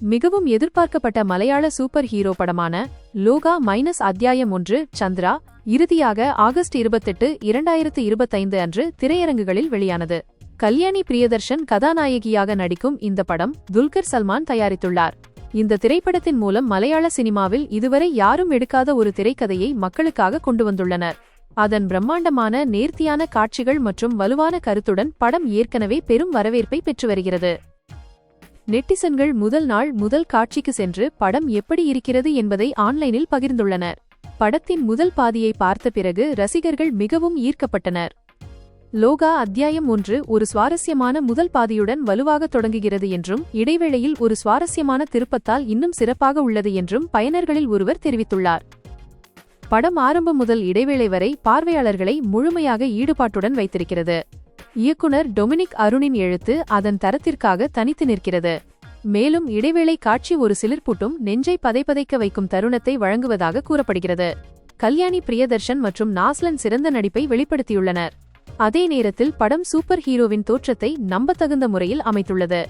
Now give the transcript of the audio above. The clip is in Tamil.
மிகவும் எதிர்பார்க்கப்பட்ட மலையாள சூப்பர் ஹீரோ படமான லோகா மைனஸ் அத்தியாயம் ஒன்று சந்திரா இறுதியாக ஆகஸ்ட் இருபத்தெட்டு இரண்டாயிரத்து இருபத்தைந்து அன்று திரையரங்குகளில் வெளியானது. கல்யாணி பிரியதர்ஷன் கதாநாயகியாக நடிக்கும் இந்த படம் துல்கர் சல்மான் தயாரித்துள்ளார். இந்த திரைப்படத்தின் மூலம் மலையாள சினிமாவில் இதுவரை யாரும் எடுக்காத ஒரு திரைக்கதையை மக்களுக்காக கொண்டு வந்துள்ளனர். அதன் பிரம்மாண்டமான நேர்த்தியான காட்சிகள் மற்றும் வலுவான கருத்துடன் படம் ஏற்கனவே பெரும் வரவேற்பை பெற்று வருகிறது. நெட்டிசன்கள் முதல் நாள் முதல் காட்சிக்கு சென்று படம் எப்படி இருக்கிறது என்பதை ஆன்லைனில் பகிர்ந்துள்ளனர். படத்தின் முதல் பாதியை பார்த்த பிறகு ரசிகர்கள் மிகவும் ஈர்க்கப்பட்டனர். லோகா அத்தியாயம் ஒன்று ஒரு சுவாரஸ்யமான முதல் பாதியுடன் வலுவாக தொடங்குகிறது என்றும் இடைவேளையில் ஒரு சுவாரஸ்யமான திருப்பத்தால் இன்னும் சிறப்பாக உள்ளது என்றும் பயனர்களில் ஒருவர் தெரிவித்துள்ளார். படம் ஆரம்பம் முதல் இடைவேளை வரை பார்வையாளர்களை முழுமையாக ஈடுபாட்டுடன் வைத்திருக்கிறது. இயக்குனர் டொமினிக் அருணின் எழுத்து அதன் தரத்திற்காக தனித்து நிற்கிறது. மேலும் இடைவேளை காட்சி ஒரு சிலிர்ப்பூட்டும் நெஞ்சை பதைப்பதைக்க வைக்கும் தருணத்தை வழங்குவதாக கூறப்படுகிறது. கல்யாணி பிரியதர்ஷன் மற்றும் நாஸ்லன் சிறந்த நடிப்பை வெளிப்படுத்தியுள்ளனர். அதே நேரத்தில் படம் சூப்பர் ஹீரோவின் தோற்றத்தை நம்பத்தகுந்த முறையில் அமைத்துள்ளது.